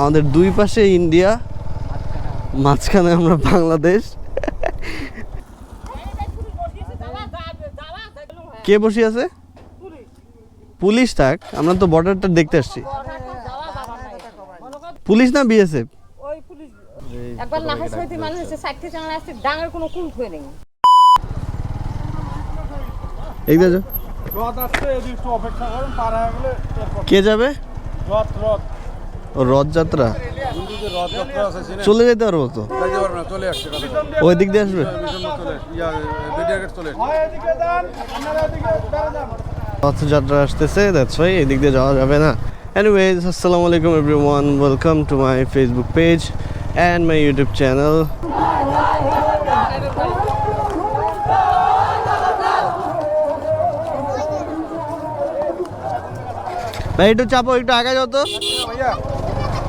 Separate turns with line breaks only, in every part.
আমাদের দুই পাশে ইন্ডিয়া মাঝখানে আমরা বাংলাদেশ। কে বসে আছে? পুলিশ থাক আমরা তো বর্ডারটা দেখতে আসছি। পুলিশ না বিএসএফ
একবার নাহাস হইতে মানুষ হচ্ছে ষাটটি চাঙা আসছে ডাঙের কোনো কুল নেই।
এগিয়ে যাও
রথ আসছে একটু অপেক্ষা করেন পার হয়ে গেলে
কে যাবে?
রথ রথ।
রথযাত্রা? চলে যেতে পারব তো? ওই দিক দিয়ে আসবে? রথযাত্রা আসতেছে দ্যাটস ওয়াই এই দিক দিয়ে যাওয়া যাবে না। এনিওয়েজ আসসালামু আলাইকুম everyone welcome to my Facebook page and my YouTube channel ভাই, একটু চাপো, একটু আগে যাও তো।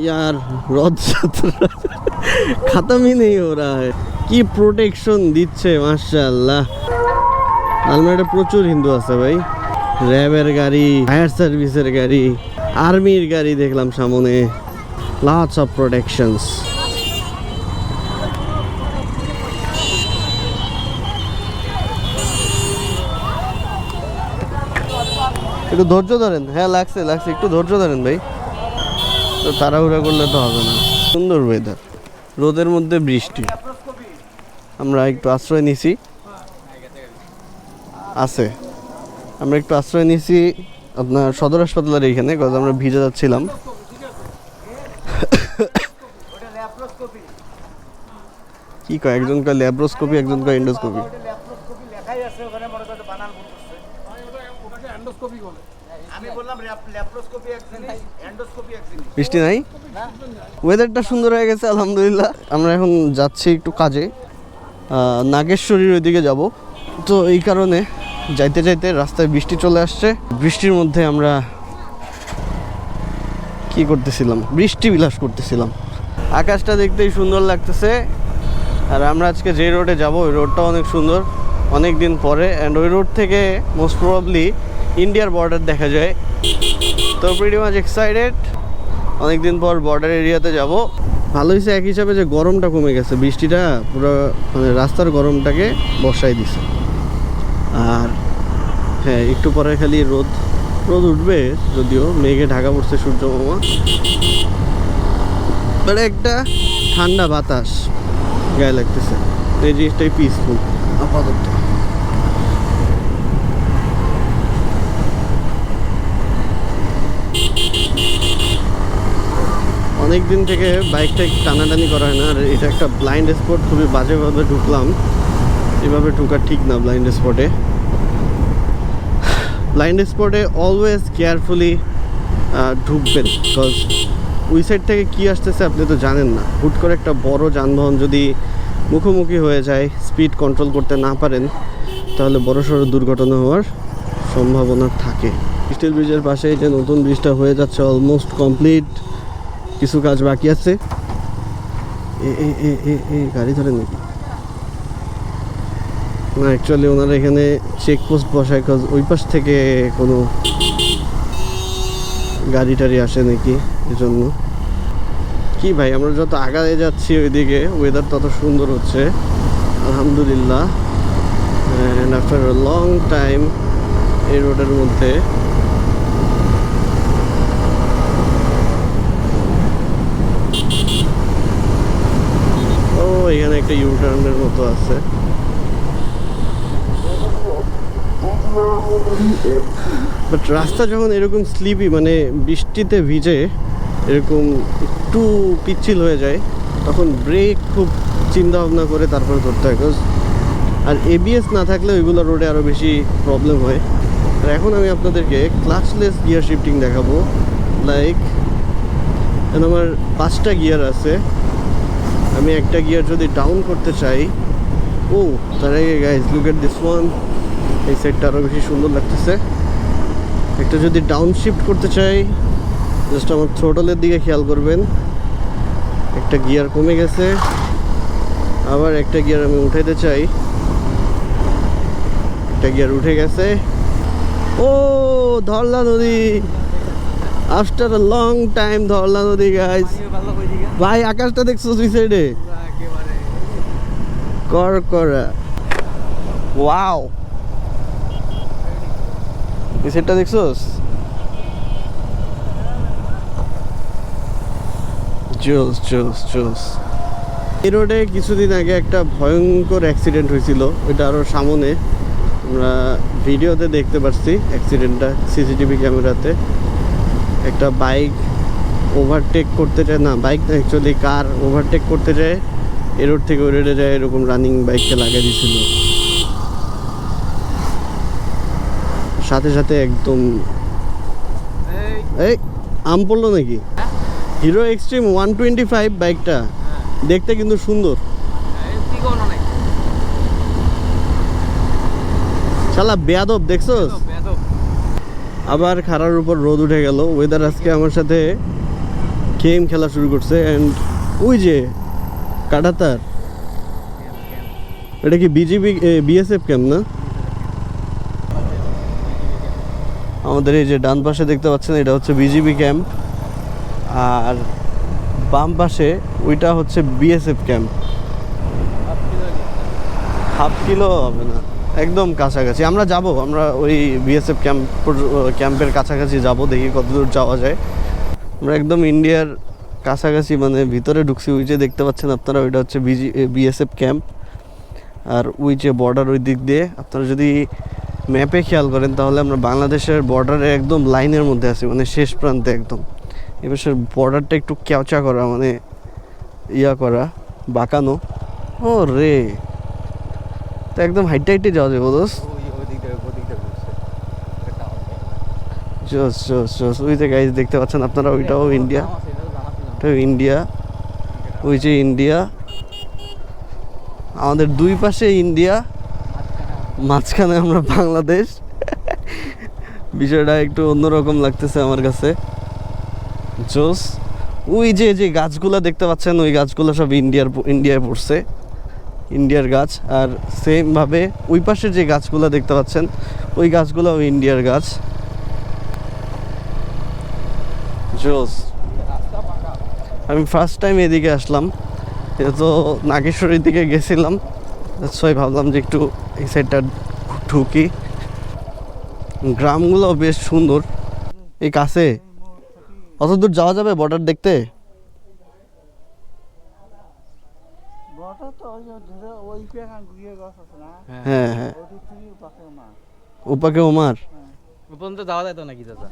ইয়ার রথযাত্রা। যাত্রা নেই ওরা। কি প্রোটেকশন দিচ্ছে, মাশাআল্লাহ। আলমারিতে প্রচুর হিন্দু আছে ভাই। র্যাবের গাড়ি ফায়ার সার্ভিসের গাড়ি আর্মির গাড়ি দেখলাম সামনে। লটস অফ প্রোটেকশনস একটু ধৈর্য ধরেন। হ্যাঁ লাগছে লাগছে। একটু ধৈর্য ধরেন ভাই। তো তাড়াহুড়া করলে তো হবে না। সুন্দর ওয়েদার রোদের মধ্যে বৃষ্টি। আমরা একটু আশ্রয় নিছি। আছে। আমরা একটু আশ্রয় নিছি আপনার সদর হাসপাতালের এইখানে কারণ আমরা ভিজে যাচ্ছিলাম। কি কয়? একজন কয় ল্যাব্রোস্কোপি একজন কয় এন্ডোস্কোপি। বৃষ্টি নাই? ওয়েদারটা সুন্দর হয়ে গেছে আলহামদুলিল্লাহ। আমরা এখন যাচ্ছি একটু কাজে। নাগেশ্বরীর ওইদিকে যাব। তো এই কারণে যাইতে যাইতে রাস্তায় বৃষ্টি চলে আসছে। বৃষ্টির মধ্যে আমরা কি করতেছিলাম? বৃষ্টি বিলাস করতেছিলাম। আকাশটা দেখতেই সুন্দর লাগতেছে। আর আমরা আজকে যে রোডে যাব ওই রোডটা অনেক সুন্দর। অনেক দিন পরে অ্যান্ড ওই রোড থেকে মোস্ট প্রবাবলি ইন্ডিয়ার বর্ডার দেখা যায়। তো প্রিটি মাচ এক্সাইটেড অনেকদিন পর বর্ডার এরিয়াতে যাব। ভালো হয়েছে এক হিসাবে যে গরমটা কমে গেছে। বৃষ্টিটা পুরো মানে রাস্তার গরমটাকে বসাই দিছে। আর হ্যাঁ একটু পরে খালি রোদ রোদ উঠবে যদিও। মেঘে ঢাকা পড়ছে সূর্য মামা বাট একটা ঠান্ডা বাতাস গায়ে লাগতেছে। এই জিনিসটাই পিসফুল আপাতত। অনেক দিন থেকে বাইকটা টানাটানি করা হয় না, আর এটা একটা ব্লাইন্ড স্পট খুবই বাজেভাবে ঢুকলাম। এভাবে ঢুকা ঠিক না ব্লাইন্ড স্পটে ব্লাইন্ড স্পটে অলওয়েজ কেয়ারফুলি ঢুকবেন বিকজ ওই সাইড থেকে কি আসতেছে আপনি তো জানেন না। হুট করে একটা বড় যানবাহন যদি মুখোমুখি হয়ে যায় স্পিড কন্ট্রোল করতে না পারেন, তাহলে বড় সড়ো দুর্ঘটনা হওয়ার সম্ভাবনা থাকে। স্টিল ব্রিজের পাশে যে নতুন ব্রিজটা হয়ে যাচ্ছে অলমোস্ট কমপ্লিট কিছু কাজ বাকি আছে। এ গাড়ি ধরে নাকি? না অ্যাকচুয়ালি ওনারা এখানে চেকপোস্ট বসায় কজ ওই পাশ থেকে কোনো গাড়ি টাড়ি আসে নাকি এজন্য। কি ভাই, আমরা যত আগায় যাচ্ছি ওইদিকে ওয়েদার তত সুন্দর হচ্ছে। আলহামদুলিল্লাহ। অ্যান্ড আফটার লং টাইম এই রোডের মধ্যে ও এখানে একটা ইউটার্নের মতো আছে। বাট রাস্তা যখন এরকম স্লিপি মানে বৃষ্টিতে ভিজে, এরকম একটু পিচ্ছিল হয়ে যায়, তখন ব্রেক খুব চিন্তা ভাবনা করে তারপরে ধরতে হয়, 'cause আর এবিএস না থাকলে ওইগুলো রোডে আরও বেশি প্রবলেম হয়। আর এখন আমি আপনাদেরকে ক্লাচলেস গিয়ার শিফটিং দেখাবো। লাইক আমার পাঁচটা গিয়ার আছে। আমি একটা গিয়ার যদি ডাউন করতে চাই, ও, তার আগে guys look at this one এই সাইডটা আরও বেশি সুন্দর লাগতেছে। একটা যদি ডাউন শিফট করতে চাই জাস্ট আমার থ্রোটলের দিকে খেয়াল করবেন। একটা গিয়ার কমে গেছে। আবার একটা গিয়ার আমি উঠাইতে চাই। একটা গিয়ার উঠে গেছে। ও, ধরলা নদী! After a long time Dharla নদী গাইজ ভাই আকাশটা দেখছ দুই সাইডে কর করা। ওয়াও এই সেটটা দেখছোস? জোস জোস জোস এই রোডে কিছুদিন আগে একটা ভয়ঙ্কর অ্যাক্সিডেন্ট হয়েছিল। ওইটা আরও সামনে। আমরা ভিডিওতে দেখতে পাচ্ছি অ্যাক্সিডেন্টটা সিসিটিভি ক্যামেরাতে একটা বাইক ওভারটেক করতে চায় না বাইক না অ্যাকচুয়ালি কার ওভারটেক করতে চায় এ রোড থেকে ওই রোডে যায়, এরকম রানিং বাইককে লাগিয়ে দিছিল সাথে সাথে একদম এই, আম পড়ল নাকি? Hero Xtreme one twenty five বাইকটা দেখতে কিন্তু সুন্দর। শালা বেয়াদব, দেখছোস? আবার খারার উপর রোদ উঠে গেল। ওয়েদার আজকে আমার সাথে গেম খেলা শুরু করছে অ্যান্ড ওই যে কাটাতার, এটা কি বিজিবি বিএসএফ ক্যাম্প না? আমাদের এই যে ডান পাশে দেখতে পাচ্ছেন, এটা হচ্ছে বিজিবি ক্যাম্প আর বাম পাশে ওইটা হচ্ছে বিএসএফ ক্যাম্প হাফ কিলো হবে না। একদম কাছাকাছি। আমরা যাব, আমরা ওই বিএসএফ ক্যাম্প ক্যাম্পের কাছাকাছি যাব, দেখি কতদূর যাওয়া যায়। আমরা একদম ইন্ডিয়ার কাছাকাছি মানে ভিতরে ঢুকছি, ওই যে দেখতে পাচ্ছেন আপনারা, ওইটা হচ্ছে বিজি বিএসএফ ক্যাম্প আর ওই যে বর্ডার ওই দিক দিয়ে, আপনারা যদি ম্যাপে খেয়াল করেন, তাহলে আমরা বাংলাদেশের বর্ডারে একদম লাইনের মধ্যে আছি মানে শেষ প্রান্তে একদম। এবার বর্ডারটা একটু ক্যাচা করা মানে ইয়া করা, বাঁকানো। ও রে তো একদম হাইটে হাইটে যাওয়া যাবে দোস্ত জোস জোস জোস। ওই যে গাইজ দেখতে পাচ্ছেন আপনারা ওইটাও ইন্ডিয়া ওইটাও ইন্ডিয়া ওই যে ইন্ডিয়া আমাদের দুই পাশে ইন্ডিয়া মাঝখানে। আমরা বাংলাদেশ। বিষয়টা একটু অন্যরকম লাগতেছে আমার কাছে। জোস। ওই যে যে গাছগুলো দেখতে পাচ্ছেন ওই গাছগুলো সব ইন্ডিয়ার ইন্ডিয়ায় পড়ছে। ইন্ডিয়ার গাছ। আর সেমভাবে ওই পাশে যে গাছগুলো দেখতে পাচ্ছেন, ওই গাছগুলো ইন্ডিয়ার গাছ। জোস আমি ফার্স্ট টাইম এদিকে আসলাম। তো নাগেশ্বরীর দিকে গেছিলাম। সবাই ভাবলাম যে একটু এই সাইডটা ঢুকি। গ্রামগুলো বেশ সুন্দর। এই কাছে? অত দূর যাওয়া যাবে বর্ডার দেখতে
বটা তো ওই যে ধরে ওই পেখান ঘুরিয়ে গছ আছে না
হ্যাঁ হ্যাঁ। উপাকে ওমার?
যাওয়া যায় তো নাকি দাদা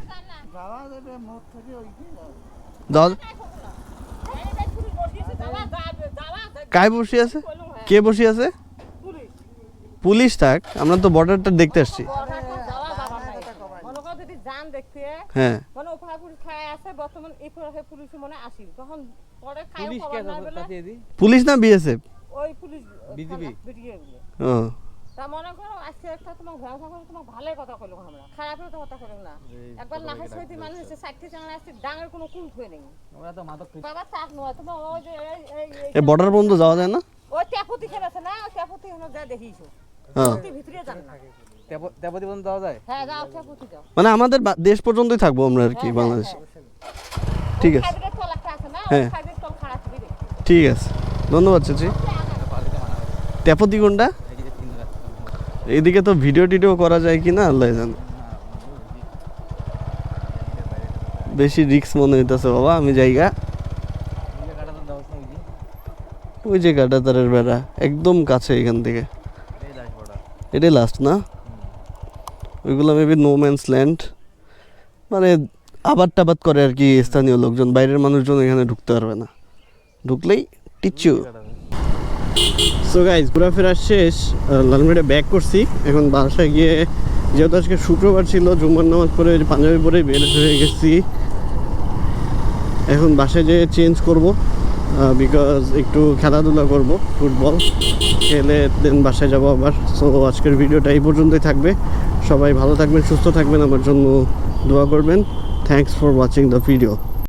কায় বসে আছে? কে বসে আছে? পুলিশ থাক আমরা তো বর্ডারটা দেখতে আসছি।
মনে করো যদি যান দেখতে
হ্যাঁ।
মানে ওখানে পুলিশ খায় আছে বর্তমান এই পুলিশ মনে আসিল তখন পরে খায়
পুলিশ
না পেলে
তাতে দি
পুলিশ না বিএসএফ
ওই পুলিশ? বিটিয়ে গুলো তা মনে করো আজকে একটা তোমার ঘর ঘর তোমার ভালোই কথা কইলো আমরা খারাপের তো কথা কইলো না। একবার হইতে মানুষ হচ্ছে? ষাটটি চাঙা আসছে ডাঙের কোনো কুল হয়ে নেই।
ওরা তো মাদক
বাবা তাক নয় তোমার ওই যে এই- এই- এই-
এ বর্ডার পর্যন্ত যাওয়া যায় না?
ওই ট্যাপুতি খেলেছে না ওই ট্যাপুতি হেন যা দেখিছো
হ্যাঁ।
ভিতরে যান না।
যাওয়া যায়?
হ্যাঁ যাও ট্যাপুতি যাও।
মানে আমাদের দেশ পর্যন্তই থাকব আমরা আর কি বাংলাদেশে। ঠিক আছে।
আছে না
হ্যাঁ।
ওই খাইদের তল খারাপ
ঠিক আছে। ধন্যবাদ চাচি। ট্যাপতি কোনটা এইদিকে তো ভিডিও টিডিও করা যায় কি না, আল্লাহ জানে। বেশি রিস্ক মনে হইতেছে বাবা, আমি জায়গা। ওই যে কাটাতারের বেড়া, একদম কাছে এখান থেকে। এটাই লাস্ট না? ওইগুলো মেবি নো ম্যানস ল্যান্ড মানে আবাদ টাবাদ করে আর কি স্থানীয় লোকজন, বাইরের মানুষজন এখানে ঢুকতে পারবে না। ঢুকলেই টিচু সো গাইজ ঘোরাফেরা শেষ লালমেটে ব্যাক করছি। এখন বাসায় গিয়ে যেহেতু আজকে শুক্রবার ছিল, জুম্মার নামাজ পরে পাঞ্জাবি পরে বের হয়ে গেছি। এখন বাসায় যেয়ে চেঞ্জ করব বিকজ একটু খেলাধুলা করব ফুটবল খেলে দেন বাসায় যাব আবার। সো আজকের ভিডিওটা এই পর্যন্তই থাকবে। সবাই ভালো থাকবেন, সুস্থ থাকবেন, আমার জন্য দোয়া করবেন। Thanks for watching the video